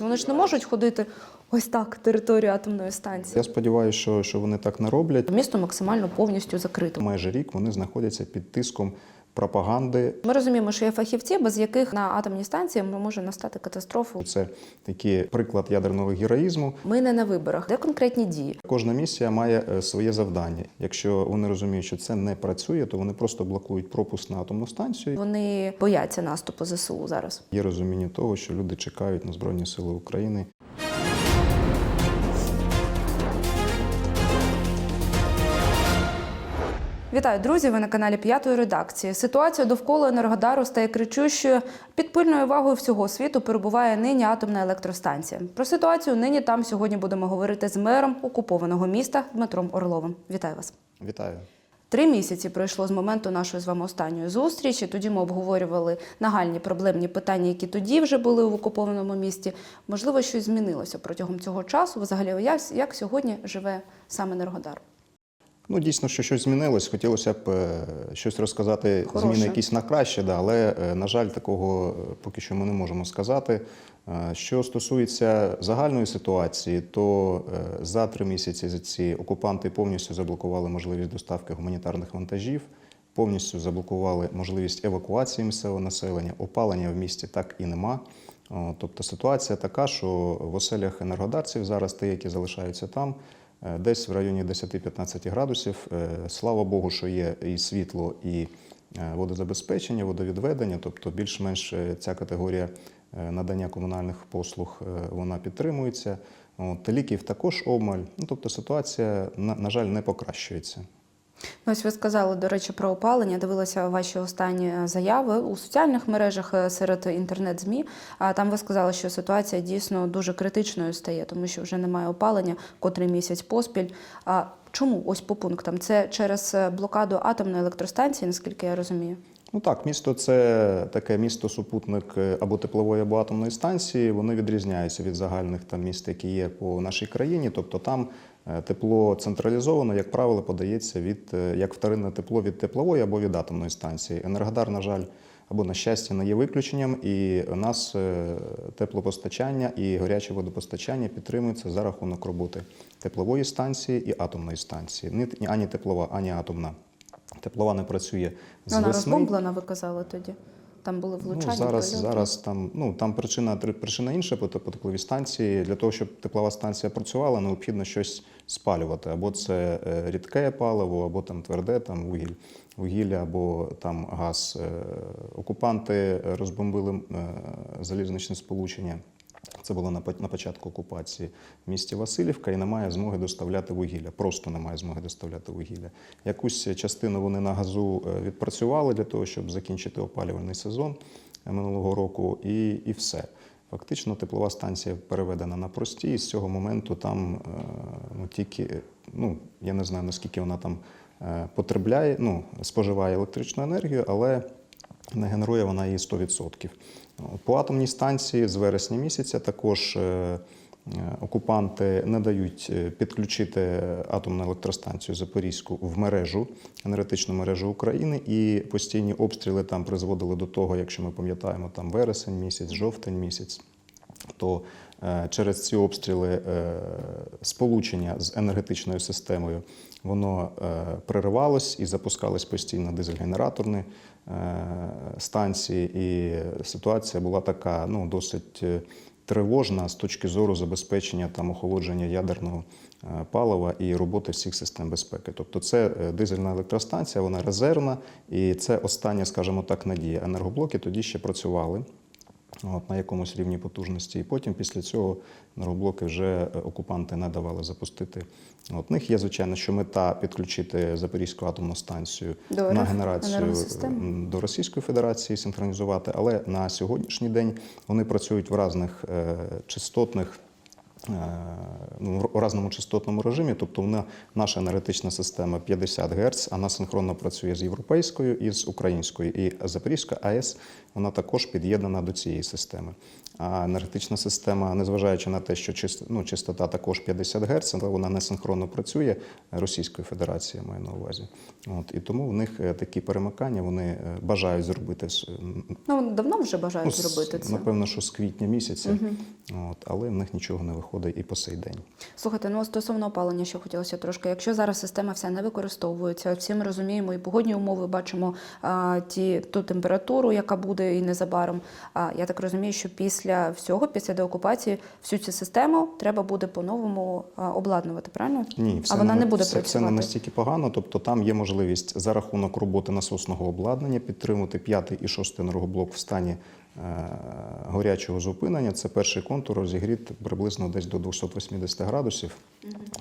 Вони ж не можуть ходити ось так територію атомної станції. Я сподіваюся, що, що вони так не роблять. Місто максимально повністю закрите. Майже рік вони знаходяться під тиском пропаганди. Ми розуміємо, що є фахівці, без яких на атомній станції може настати катастрофа. Це такий приклад ядерного героїзму. Ми не на виборах. Де конкретні дії? Кожна місія має е, своє завдання. Якщо вони розуміють, що це не працює, то вони просто блокують пропуск на атомну станцію. Вони бояться наступу ЗСУ зараз. Є розуміння того, що люди чекають на Збройні Сили України. Вітаю, друзі! Ви на каналі п'ятої редакції. Ситуація довкола Енергодару стає кричущою. Під пильною увагою всього світу перебуває нині атомна електростанція. Про ситуацію нині там сьогодні будемо говорити з мером окупованого міста Дмитром Орловим. Вітаю вас. Вітаю. Три місяці пройшло з моменту нашої з вами останньої зустрічі. Тоді ми обговорювали нагальні проблемні питання, які тоді вже були в окупованому місті. Можливо, щось змінилося протягом цього часу. Взагалі, як, сьогодні живе саме Енергодар? Ну, дійсно, що щось змінилось. Хотілося б е, щось розказати, Хороше. зміни якісь на краще, да, але, е, на жаль, такого е, поки що ми не можемо сказати. Що стосується загальної ситуації, то за три місяці за ці окупанти повністю заблокували можливість доставки гуманітарних вантажів, повністю заблокували можливість евакуації місцевого населення, опалення в місті так і нема. Тобто ситуація така, що в оселях енергодарців зараз ті, які залишаються там, десь в районі 10-15 градусів. Е, Слава Богу, що є і світло, і е, водозабезпечення, водовідведення, тобто більш-менш е, ця категорія е, надання комунальних послуг е, вона підтримується. От, ліків також обмаль. Ну, тобто ситуація, на, на жаль, не покращується. Ну, Ось ви сказали, до речі, про опалення. Дивилася ваші останні заяви у соціальних мережах е, серед інтернет-змі. А там ви сказали, що ситуація дійсно дуже критичною стає, тому що вже немає опалення, котрий місяць поспіль. А чому ось по пунктам? Це через е, блокаду атомної електростанції, наскільки я розумію. Ну так, місто це таке місто-супутник е, або теплової, або атомної станції. Вони відрізняються від загальних там міст, які є по нашій країні. Тобто там е, тепло централізовано, як правило, подається від е, як вторинне тепло від теплової або від атомної станції. Енергодар, на жаль, або на щастя, не є виключенням, і у нас е, теплопостачання і гаряче водопостачання підтримується за рахунок роботи теплової станції і атомної станції. Ні ані теплова, ані атомна. Теплова не працює з Вона весни. розбомблена, ви казали тоді. Там були влучання. Ну, зараз, прильоти. зараз там, ну, там причина, причина інша по, по тепловій станції. Для того, щоб теплова станція працювала, необхідно щось спалювати. Або це е, рідке паливо, або там тверде, там вугіль, вугілля, або там газ. Е, Окупанти розбомбили е, залізничне сполучення. Це було на початку окупації в місті Васильівка і немає змоги доставляти вугілля. Просто немає змоги доставляти вугілля. Якусь частину вони на газу е, відпрацювали для того, щоб закінчити опалювальний сезон е, минулого року, і, і все. Фактично, теплова станція переведена на прості, і з цього моменту там е, ну, тільки, ну, я не знаю, наскільки вона там потребляє, ну, споживає електричну енергію, але не генерує вона її 100%. По атомній станції з вересня місяця також е, е, окупанти не дають е, підключити атомну електростанцію Запорізьку в мережу, енергетичну мережу України, і постійні обстріли там призводили до того, якщо ми пам'ятаємо, там вересень місяць, жовтень місяць, то через ці обстріли сполучення з енергетичною системою воно переривалось і запускались постійно дизель-генераторні станції. І ситуація була така ну, досить е, тривожна з точки зору забезпечення там охолодження ядерного е, палива і роботи всіх систем безпеки. Тобто, це е, дизельна електростанція, вона резервна, і це остання, скажімо так, надія. Енергоблоки тоді ще працювали от, на якомусь рівні потужності. І потім після цього енергоблоки вже е, окупанти не давали запустити. От, в них є, звичайно, що мета підключити Запорізьку атомну станцію До на генерацію до Російської Федерації синхронізувати, але на сьогоднішній день вони працюють в різних е, частотних в разному частотному режимі, тобто вона, наша енергетична система 50 Гц, вона синхронно працює з європейською і з українською. І Запорізька АЕС вона також під'єднана до цієї системи. А енергетична система, незважаючи на те, що чист- ну, частота також 50 Гц, але вона не синхронно працює Російською Федерацією, маю на увазі. От, і тому в них е, такі перемикання вони е, бажають зробити Ну, давно вже бажають Ну, зробити це. Напевно, що з квітня місяця, от, але в них нічого не виходить і по сей день. Слухайте, ну стосовно опалення, що хотілося трошки. Якщо зараз система вся не використовується, всі ми розуміємо і погодні умови, бачимо а, ті, ту температуру, яка буде і незабаром. А, я так розумію, що після всього, після деокупації, всю цю систему треба буде по-новому обладнувати, правильно? Ні, а вона не буде все, все працювати. не настільки погано. Тобто там є можливість за рахунок роботи насосного обладнання підтримувати п'ятий і шостий енергоблок в стані горячого зупинення. Це перший контур розігріт приблизно десь до 280 градусів.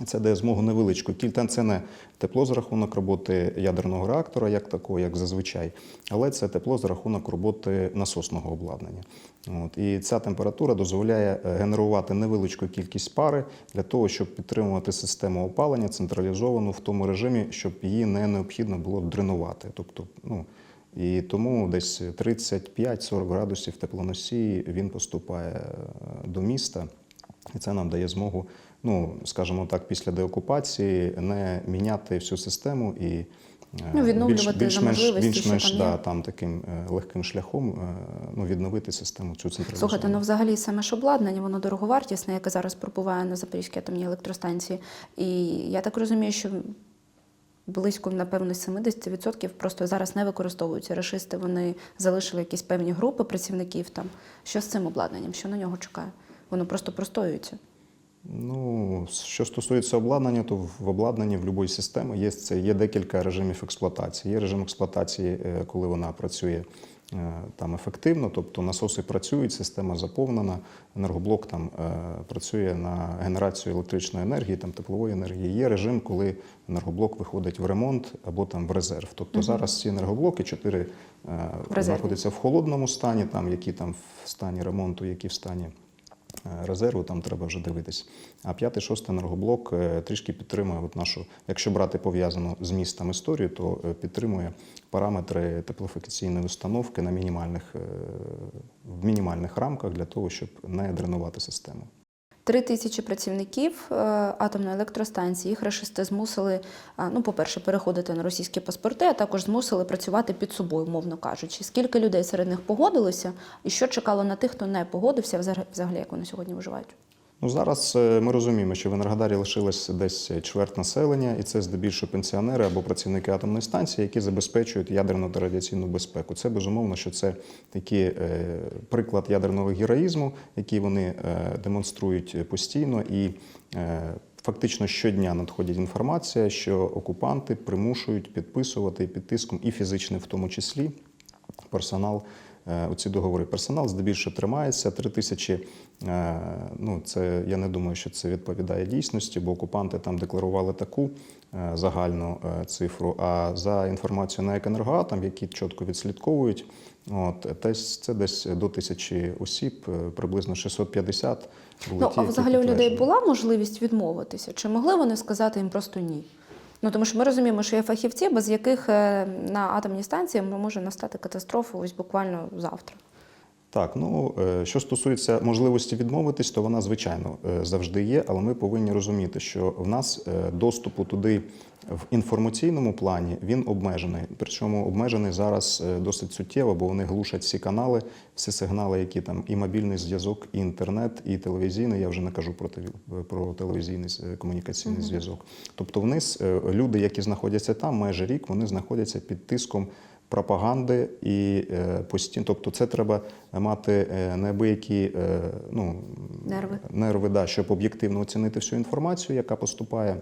Це дає змогу невеличку. Це не тепло за рахунок роботи ядерного реактора, як такого, як зазвичай, але це тепло за рахунок роботи насосного обладнання. От. І ця температура дозволяє е, генерувати невеличку кількість пари для того, щоб підтримувати систему опалення централізовану в тому режимі, щоб її не необхідно було дренувати. Тобто, ну, і тому десь 35-40 градусів теплоносії він поступає е, до міста. І це нам дає змогу, ну скажімо так, після деокупації не міняти всю систему і е, Ну, відновлювати більш-менш, можливості, більш-менш там да, там таким е, легким шляхом ну, відновити систему цю централізовану. Слухайте, ну взагалі саме ж обладнання, воно дороговартісне, яке зараз пробуває на Запорізькій атомній електростанції. І я так розумію, що близько, напевно, 70% просто зараз не використовуються. Рашисти вони залишили якісь певні групи працівників там. Що з цим обладнанням? Що на нього чекає? Воно просто простоюється. Ну, що стосується обладнання, то в обладнанні в будь-якої системи є, це, є декілька режимів експлуатації. Є режим експлуатації, е, коли вона працює там ефективно, тобто насоси працюють, система заповнена, енергоблок там е, працює на генерацію електричної енергії, там теплової енергії. Є режим, коли енергоблок виходить в ремонт або там в резерв. Тобто зараз ці енергоблоки чотири е, знаходяться в холодному стані, там які там в стані ремонту, які в стані е, резерву, там треба вже дивитись. А п'ятий, шостий енергоблок е, трішки підтримує от нашу, якщо брати пов'язану з містом історію, то е, підтримує параметри теплофікаційної установки на мінімальних, е, в мінімальних рамках для того, щоб не дренувати систему. Три тисячі працівників е, атомної електростанції їх рашисти змусили, ну, по-перше, переходити на російські паспорти, а також змусили працювати під собою, мовно кажучи. Скільки людей серед них погодилося, і що чекало на тих, хто не погодився, взагалі як вони сьогодні виживають? Ну, зараз е, ми розуміємо, що в Енергодарі лишилось десь чверть населення, і це здебільшого пенсіонери або працівники атомної станції, які забезпечують ядерну та радіаційну безпеку. Це безумовно, що це такий е, приклад ядерного героїзму, який вони е, демонструють постійно і. Фактично щодня надходить інформація, що окупанти примушують підписувати під тиском і фізичним, в тому числі, персонал е, оці договори. Персонал здебільшого тримається. Три тисячі. е, Ну, це я не думаю, що це відповідає дійсності, бо окупанти там декларували таку е, загальну цифру. А за інформацією на «Екенергоатом», які чітко відслідковують, от це десь до тисячі осіб, приблизно 650 були Ну, ті, а взагалі у людей була можливість відмовитися? Чи могли вони сказати їм просто ні? Ну тому що ми розуміємо, що є фахівці, без яких е, на атомній станції може настати катастрофа ось буквально завтра. Так, ну е, що стосується можливості відмовитись, то вона звичайно е, завжди є, але ми повинні розуміти, що в нас е, доступу туди в інформаційному плані він обмежений. Причому обмежений зараз досить суттєво, бо вони глушать всі канали, всі сигнали, які там і мобільний зв'язок, і інтернет, і телевізійний. Я вже не кажу про про телевізійний комунікаційний зв'язок. Тобто, вниз люди, які знаходяться там, майже рік, вони знаходяться під тиском пропаганди і е, постійно. Тобто, це треба мати е, неабиякі е, ну, Нерви. нерви да, щоб об'єктивно оцінити всю інформацію, яка поступає.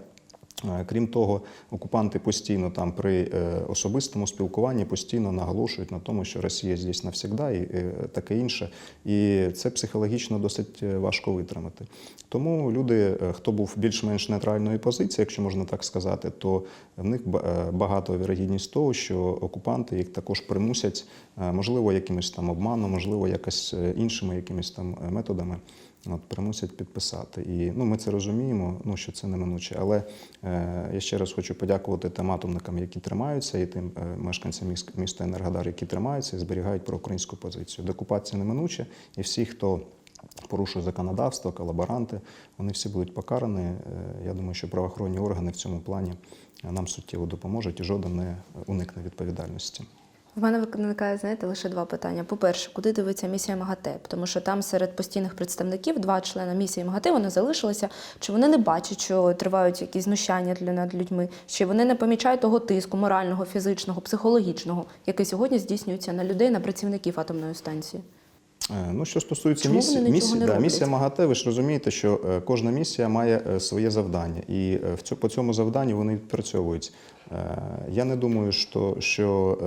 Е, Крім того, окупанти постійно там при е, особистому спілкуванні постійно наголошують на тому, що Росія здесь навсігда і е, таке інше. І це психологічно досить важко витримати. Тому люди, хто був більш-менш нейтральної позиції, якщо можна так сказати, то в них багато вірогідність того, що окупанти їх також примусять, можливо, якимось там обманом, можливо, якось іншими якимись там методами от, примусять підписати. І ну, ми це розуміємо, ну, що це неминуче. Але е, я ще раз хочу подякувати тим атомникам, які тримаються, і тим е, мешканцям міс- міста Енергодар, які тримаються і зберігають проукраїнську позицію. Деокупація неминуче, і всі, хто порушує законодавство, колаборанти, вони всі будуть покарані. Е, Я думаю, що правоохоронні органи в цьому плані нам суттєво допоможуть і жоден не уникне відповідальності. В мене виникає, знаєте, лише два питання. По-перше, куди дивиться місія МАГАТЕ? Тому що там серед постійних представників два члени місії МАГАТЕ вони залишилися. Чи вони не бачать, що тривають якісь знущання для над людьми? Чи вони не помічають того тиску морального, фізичного, психологічного, який сьогодні здійснюється на людей, на працівників атомної станції? Е, Ну, що стосується Чому місії, місії, да, місія МАГАТЕ, ви ж розумієте, що е, кожна місія має е, своє завдання, і в цю, по цьому завданню вони відпрацьовують. Я не думаю, що, що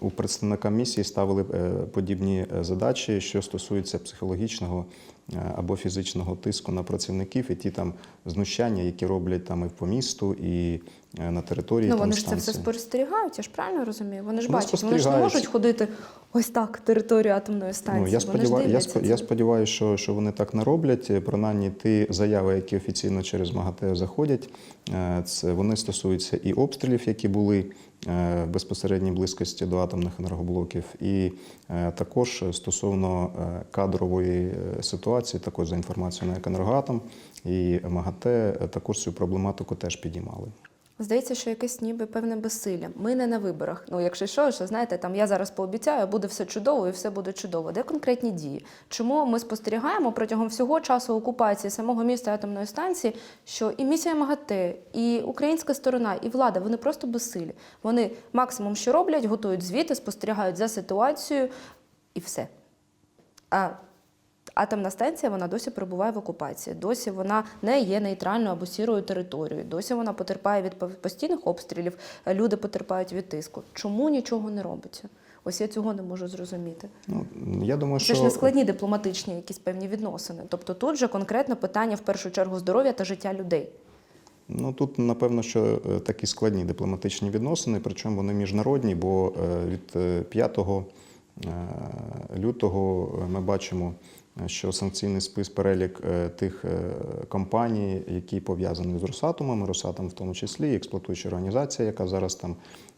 у представника місії ставили е, подібні е, задачі, що стосуються психологічного е, або фізичного тиску на працівників і ті там знущання, які роблять там і по місту, і на території Ну вони ж це все спостерігають, я ж правильно розумію. Вони ж Вони бачать, вони ж не можуть ходити ось так територію атомної станції. Ну, я, ж я, спо- я сподіваюся, що, що вони так не роблять. Принаймні, ті заяви, які офіційно через МАГАТЕ заходять, це вони стосуються і обстрілів, які були в безпосередній близькості до атомних енергоблоків, і е, також стосовно е, кадрової е, ситуації, також за інформацією на «Екенергоатом» і МАГАТЕ е, також цю проблематику теж підіймали. Здається, що якесь ніби певне безсилля. Ми не на виборах. Ну, якщо що, що знаєте, там я зараз пообіцяю, буде все чудово і все буде чудово. Де конкретні дії? Чому ми спостерігаємо протягом всього часу окупації самого міста атомної станції, що і місія МАГАТЕ, і українська сторона, і влада вони просто безсилі. Вони максимум, що роблять, готують звіти, спостерігають за ситуацією і все. А атомна станція вона досі перебуває в окупації, досі вона не є нейтральною або сірою територією, досі вона потерпає від постійних обстрілів, люди потерпають від тиску. Чому нічого не робиться? Ось я цього не можу зрозуміти. Ну, я думаю, Це що ж не складні дипломатичні якісь певні відносини. Тобто тут же конкретно питання в першу чергу здоров'я та життя людей. Ну тут напевно, що е, такі складні дипломатичні відносини, причому вони міжнародні, бо е, від е, 5 е, лютого ми бачимо, що санкційний спис перелік е, тих е, компаній, які пов'язані з Росатомом, Росатом в тому числі, експлуатуюча організація, яка зараз там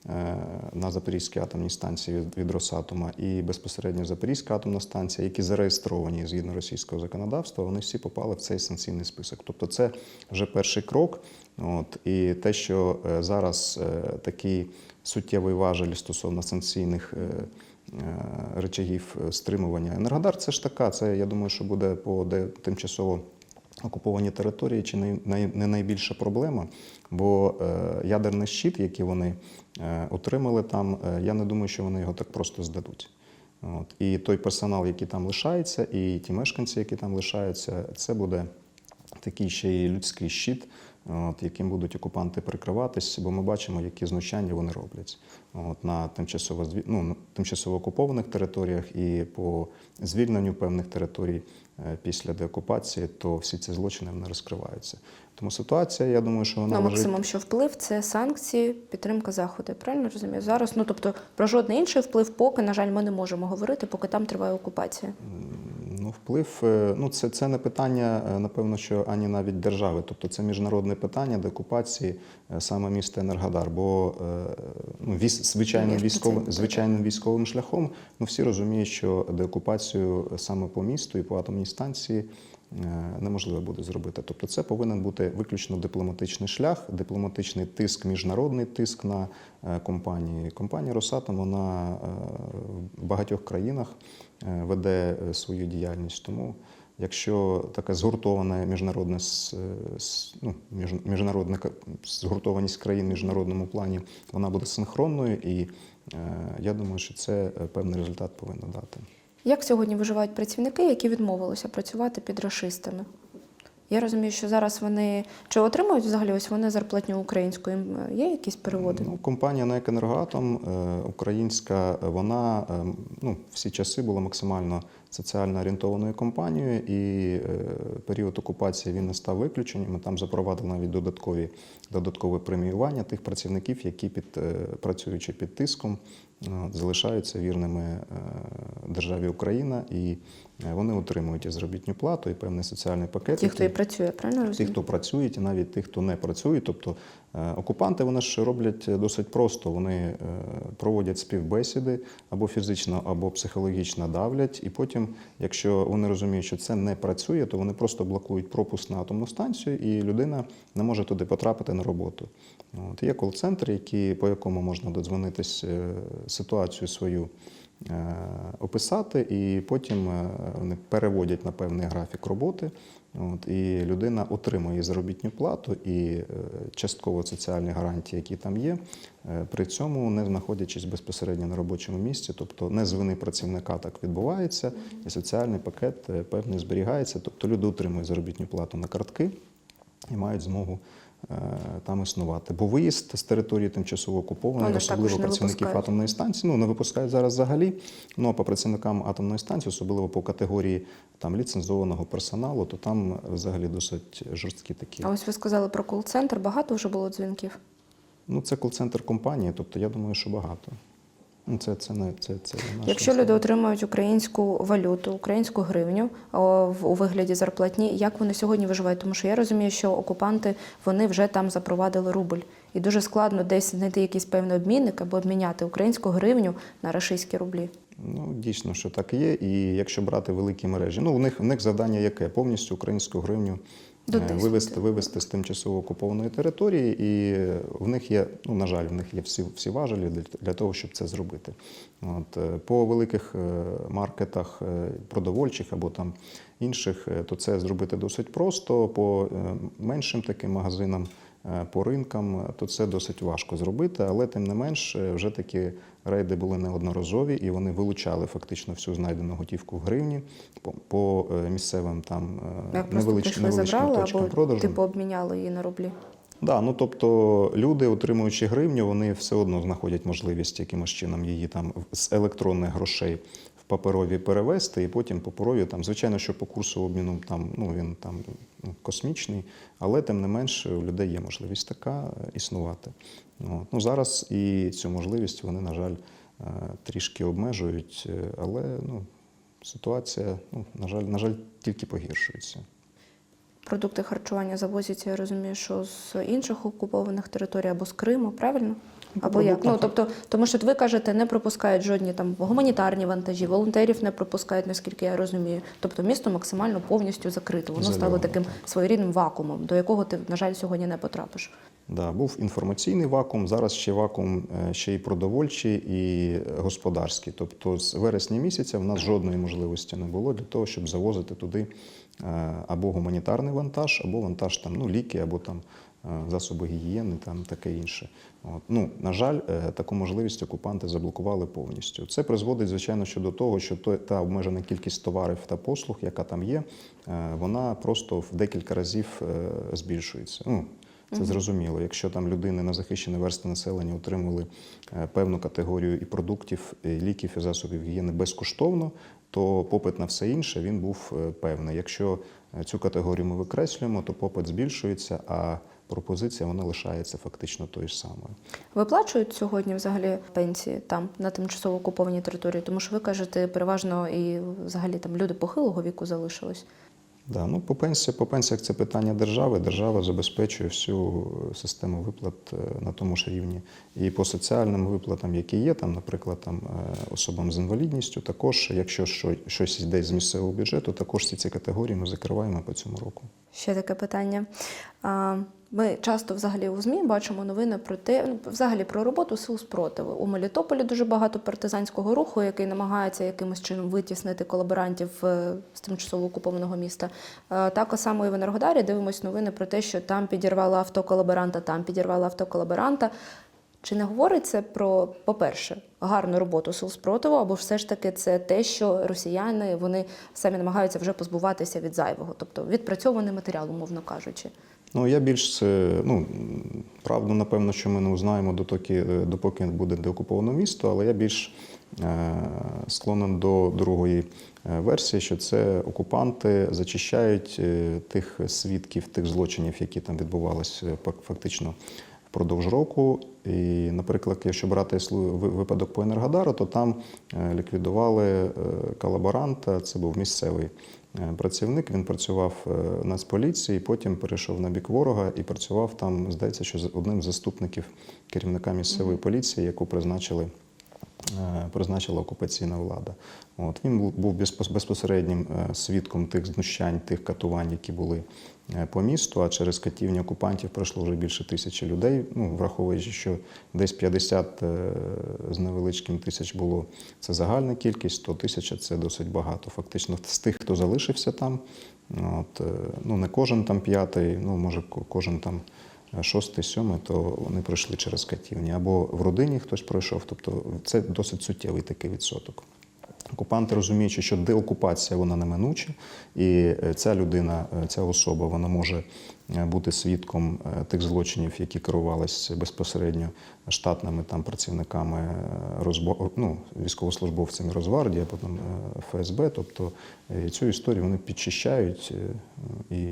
е, на Запорізькій атомній станції від- Росатома, і безпосередньо Запорізька атомна станція, які зареєстровані згідно російського законодавства, вони всі попали в цей санкційний список. Тобто, це вже перший крок. От, і те, що зараз такий суттєвий важель стосовно санкційних речагів е, стримування Енергодар, це ж така. Це я думаю, що буде по де тимчасово окупованій території чи не, найбільша проблема. Бо е, ядерний щит, який вони е, отримали там, е, я не думаю, що вони його так просто здадуть. От. І той персонал, який там лишається, і ті мешканці, які там лишаються, це буде такий ще й людський щит, от, яким будуть окупанти прикриватись, бо ми бачимо, які знущання вони роблять от, на тимчасово, ну, на тимчасово окупованих територіях і по звільненню певних територій е, після деокупації, то всі ці злочини не розкриваються. Тому ситуація, я думаю, що вона Ну, лежить- максимум, що вплив це санкції, підтримка заходу. Я Правильно розумію? Зараз, ну тобто про жодний інший вплив, поки, на жаль, ми не можемо говорити, поки там триває окупація. Вплив, е, ну це, це не питання, е, напевно, що ані навіть держави. Тобто це міжнародне питання деокупації е, саме міста Енергодар. Бо ну, віс, звичайним, військовим, звичайним військовим шляхом ну, всі розуміють, що деокупацію саме по місту і по атомній станції неможливо буде зробити. Тобто це повинен бути виключно дипломатичний шлях, дипломатичний тиск, міжнародний тиск на компанії. Компанія Росатом вона в багатьох країнах веде е, свою діяльність. Тому якщо така згуртована міжнародна е, ну, міжнародна згуртованість країн в міжнародному плані, вона буде синхронною, і е, я думаю, що це е, певний результат повинно дати. Як сьогодні виживають працівники, які відмовилися працювати під рашистами? Я розумію, що зараз вони чи отримують взагалі ось вони зарплатню українську? Їм е, є якісь переводи? Ну, компанія «НЕК Енергоатом» українська, вона е, ну, всі часи була максимально соціально орієнтованою компанією, і е, період окупації він не став виключенням. Ми там запровадили навіть додаткові додаткове преміювання тих працівників, які під е, працюючи під тиском, е, залишаються вірними державі Україна, і вони отримують і заробітну плату, і певний соціальний пакет. Ті, хто і працює, правильно Ті, хто працюють, і навіть тих, хто не працює. Тобто окупанти вони ж роблять досить просто. Вони е, проводять співбесіди або фізично, або психологічно давлять. І потім, якщо вони розуміють, що це не працює, то вони просто блокують пропуск на атомну станцію, і людина не може туди потрапити на роботу. От є кол-центр, по якому можна додзвонитись е, ситуацію свою. Е, Описати, і потім е, вони переводять на певний графік роботи. От, і людина отримує заробітну плату і е, частково соціальні гарантії, які там є, при цьому не знаходячись безпосередньо на робочому місці, тобто не з вини працівника так відбувається, і соціальний пакет певний зберігається. Тобто люди отримують заробітну плату на картки і мають змогу там існувати. Бо виїзд з території тимчасово окупованої, Але особливо працівників випускають. атомної станції, ну не випускають зараз взагалі. Ну а по працівникам атомної станції, особливо по категорії там ліцензованого персоналу, то там взагалі досить жорсткі такі. А ось ви сказали про кол-центр. Багато вже було дзвінків. Ну це кол-центр компанії, тобто я думаю, що багато. Ну, це, це не це, це не Якщо люди місце. отримують українську валюту, українську гривню о, в- у вигляді зарплатні, як вони сьогодні виживають? Тому що я розумію, що окупанти вони вже там запровадили рубль, і дуже складно десь знайти якийсь певний обмінник або обміняти українську гривню на рашистські рублі. Ну, дійсно, що так є. І якщо брати великі мережі, ну у них у них завдання яке? Повністю українську гривню. Вивести, вивести з тимчасово окупованої території, і в них є, ну на жаль, в них є всі, всі важелі для, для того, щоб це зробити. От е, по великих е, маркетах е, продовольчих або там інших, е, то це зробити досить просто. По е, меншим таким магазинам. Е, По ринкам то це досить важко зробити, але тим не менш е, вже такі рейди були неодноразові і вони вилучали фактично всю знайдену готівку в гривні по, по е, місцевим там невелич- невеличким забрали точкам або продажу. типу обміняли її на рублі. Да, ну тобто люди, отримуючи гривню, вони все одно знаходять можливість якимось чином її там з електронних грошей паперові перевести, і потім паперові там, звичайно, що по курсу обміну там ну він там ну, космічний, але тим не менш у людей є можливість така е, існувати. От. Ну зараз і цю можливість вони, на жаль, е, трішки обмежують, е, але ну ситуація, ну на жаль, на жаль, тільки погіршується. Продукти харчування завозяться, я розумію, що з інших окупованих територій або з Криму, правильно? Або як? Ну тобто, тому що ви кажете, не пропускають жодні там гуманітарні вантажі, волонтерів не пропускають, наскільки я розумію. Тобто місто максимально повністю закрите. Воно стало Ізольовано, таким своєрідним вакуумом, до якого ти, на жаль, сьогодні не потрапиш. Да, був інформаційний вакуум, зараз ще вакуум е, ще й продовольчий, і господарський. Тобто з вересня місяця в нас жодної можливості не було для того, щоб завозити туди е, або гуманітарний вантаж, або вантаж там, ну, ліки, або там засоби гігієни, там таке інше. От. Ну, на жаль, е, таку можливість окупанти заблокували повністю. Це призводить, звичайно, що до того, що та обмежена кількість товарів та послуг, яка там є, е, вона просто в декілька разів е, збільшується. Ну, це зрозуміло. Якщо там людини на захищені верстви населення отримували е, певну категорію і продуктів, і ліків і засобів гігієни безкоштовно, то попит на все інше він був е, певний. Якщо е, цю категорію ми викреслюємо, то попит збільшується, а пропозиція вона лишається фактично тою ж самою. Виплачують сьогодні взагалі пенсії там на тимчасово окупованій території, тому що ви кажете, переважно і взагалі там люди похилого віку залишились. Да, ну по пенсії, по пенсіях це питання держави. Держава забезпечує всю систему виплат е, на тому ж рівні. І по соціальним виплатам, які є, там, наприклад, там е, особам з інвалідністю, також, якщо що- щось йде з місцевого бюджету, також всі ці категорії ми закриваємо по цьому року. Ще таке питання. Ми часто взагалі у ЗМІ бачимо новини про те, ну, взагалі про роботу сил спротиву. У Мелітополі дуже багато партизанського руху, який намагається якимось чином витіснити колаборантів е, з тимчасово окупованого міста. Е, Так само і в Енергодарі дивимось новини про те, що там підірвали авто колаборанта, там підірвали авто колаборанта. Чи не говориться про, по-перше, гарну роботу сил спротиву, або все ж таки це те, що росіяни вони самі намагаються вже позбуватися від зайвого, тобто відпрацьований матеріал, умовно кажучи. Ну, я більш ну, правду, напевно, що ми не узнаємо, допоки, допоки буде деокуповано місто, але я більш е, склонен до другої е, версії, що це окупанти зачищають е, тих свідків, тих злочинів, які там відбувалися фактично впродовж року. І, наприклад, якщо брати випадок по Енергодару, то там е, ліквідували е, колаборанта, це був місцевий е, працівник. Він працював е, в Нацполіції, потім перейшов на бік ворога і працював там, здається, що одним з заступників керівника місцевої поліції, яку призначили. Е, Призначила окупаційна влада. От він був- безпосереднім е, свідком тих знущань, тих катувань, які були е, по місту. А через катівні окупантів пройшло вже більше тисячі людей. Ну враховуючи, що десь 50 е, з невеличким тисяч було це загальна кількість, 100 тисяч це досить багато. Фактично, з тих, хто залишився там, от ну не кожен там п'ятий, ну може кожен там шостий, сьомий, то вони пройшли через катівні. Або в родині хтось пройшов. Тобто це досить суттєвий такий відсоток. Окупанти розуміючи, що деокупація вона неминуча, і е, ця людина, е, ця особа, вона може е, бути свідком тих злочинів, які керувалися безпосередньо штатними там працівниками ну, військовослужбовцями Розвардії, а потім ФСБ. Тобто цю історію вони підчищають, і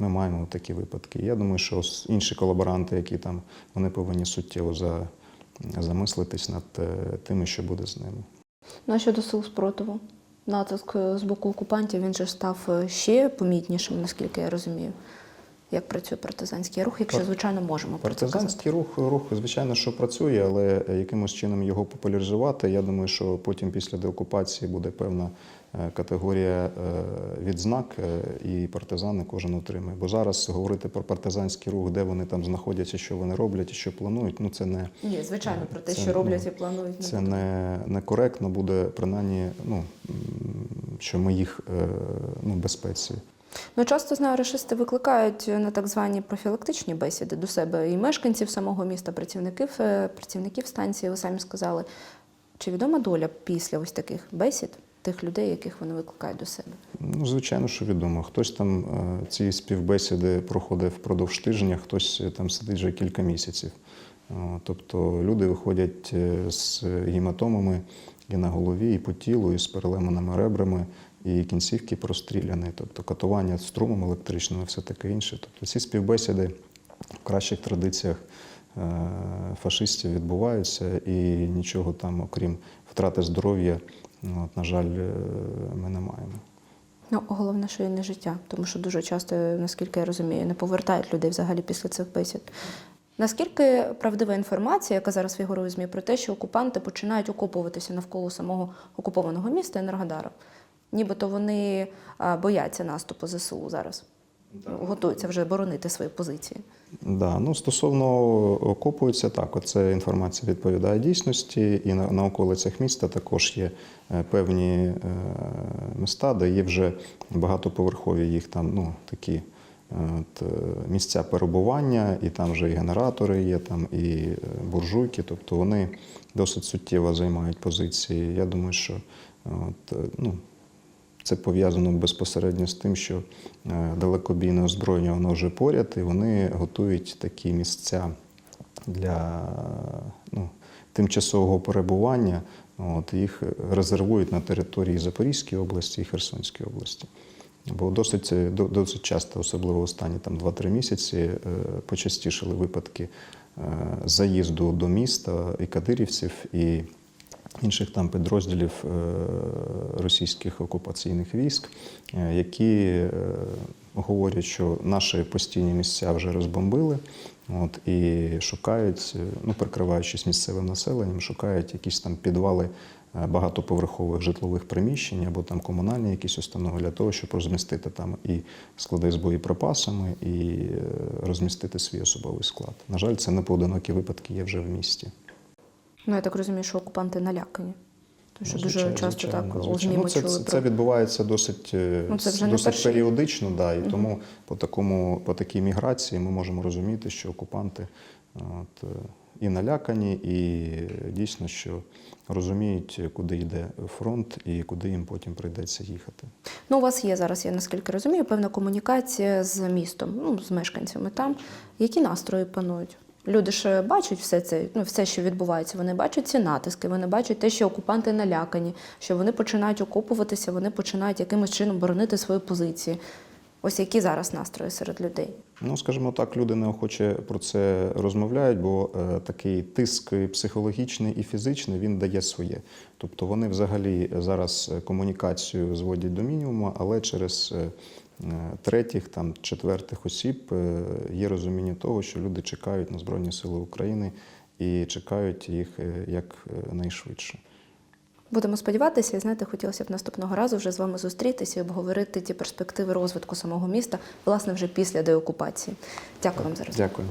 ми маємо такі випадки. Я думаю, що інші колаборанти, які там, вони повинні суттєво за... замислитись над е, тими, що буде з ними. Ну а щодо сил спротиву, натиск е, з боку окупантів він же став е, ще помітнішим, наскільки я розумію. Як працює партизанський рух, якщо звичайно можемо. Партизанський рух, рух, звичайно, що працює, але якимось чином його популяризувати. Я думаю, що потім після деокупації буде певна категорія е, відзнак, е, і партизани кожен отримає. Бо зараз говорити про партизанський рух, де вони там знаходяться, що вони роблять і що планують, ну це не Ні, звичайно, про те, Це, що роблять ну, і планують. це не, коректно буде, принаймні, ну що ми їх е, ну, безпеці. Ну, часто знаю, рашисти викликають на так звані профілактичні бесіди до себе і мешканців самого міста, працівників, е, працівників станції, ви самі сказали. Чи відома доля після ось таких бесід тих людей, яких вони викликають до себе? Ну, звичайно, що відомо. Хтось там е, ці співбесіди проходить впродовж тижня, хтось е, там сидить вже кілька місяців. Тобто люди виходять е, з гематомами і на голові, і по тілу, і з переломаними ребрами, і кінцівки простріляні, тобто катування струмом електричним і все таке інше. Тобто ці співбесіди в кращих традиціях фашистів відбуваються, і нічого там, окрім втрати здоров'я, от, на жаль, е, ми не маємо. Ну, головне, що і не життя, тому що дуже часто, наскільки я розумію, не повертають людей взагалі після цих бесід. Наскільки правдива інформація, яка зараз фігурує ЗМІ, про те, що окупанти починають окупуватися навколо самого окупованого міста Енергодара? Нібито вони бояться наступу ЗСУ зараз, готуються вже боронити свої позиції. Да, ну стосовно окопуються, так, оце інформація відповідає дійсності, і на, на околицях міста також є е, певні е, міста, де є вже багатоповерхові їх там, ну такі е, от, е, місця перебування, і там вже і генератори є, там і буржуйки, тобто вони досить суттєво займають позиції. Я думаю, що от, ну, це пов'язано безпосередньо з тим, що е, далекобійне озброєння воно вже поряд, і вони готують такі місця для ну, тимчасового перебування. От, їх резервують на території Запорізької області і Херсонської області. Бо досить, досить часто, особливо останні там 2-3 місяці, е, почастішали випадки е, заїзду до міста і кадирівців, і інших там підрозділів е, російських окупаційних військ, е, які е, говорять, що наші постійні місця вже розбомбили, от, і шукають, ну, прикриваючись місцевим населенням, шукають якісь там підвали багатоповерхових житлових приміщень або там комунальні якісь установи для того, щоб розмістити там і склади з боєприпасами, і розмістити свій особовий склад. На жаль, це не поодинокі випадки є вже в місті. Ну, я так розумію, що окупанти налякані. Тому що Ну, дуже часто звичайно, так у звичайно. ЗМІ Ну, це, чули це, про це відбувається досить, е, Ну, це вже досить перший періодично, да, і тому по, такому, по такій міграції ми можемо розуміти, що окупанти от, е, і налякані, і дійсно, що розуміють, куди йде фронт і куди їм потім прийдеться їхати. Ну, у вас є зараз, я наскільки розумію, певна комунікація з містом, ну, з мешканцями там. Які настрої панують? Люди ж бачать все це, ну все, що відбувається. Вони бачать ці натиски, вони бачать те, що окупанти налякані, що вони починають окопуватися, вони починають якимось чином боронити свої позиції. Ось які зараз настрої серед людей. Ну, скажімо так, люди неохоче про це розмовляють, бо е, такий тиск психологічний і фізичний він дає своє. Тобто вони взагалі зараз е, комунікацію зводять до мінімуму, але через е, е, третіх, там, четвертих осіб е, є розуміння того, що люди чекають на Збройні Сили України і чекають їх якнайшвидше. як е, найшвидше. Будемо сподіватися, і знаєте, хотілося б наступного разу вже з вами зустрітися і обговорити ті перспективи розвитку самого міста, власне, вже після деокупації. Дякую вам за розмову. Дякую.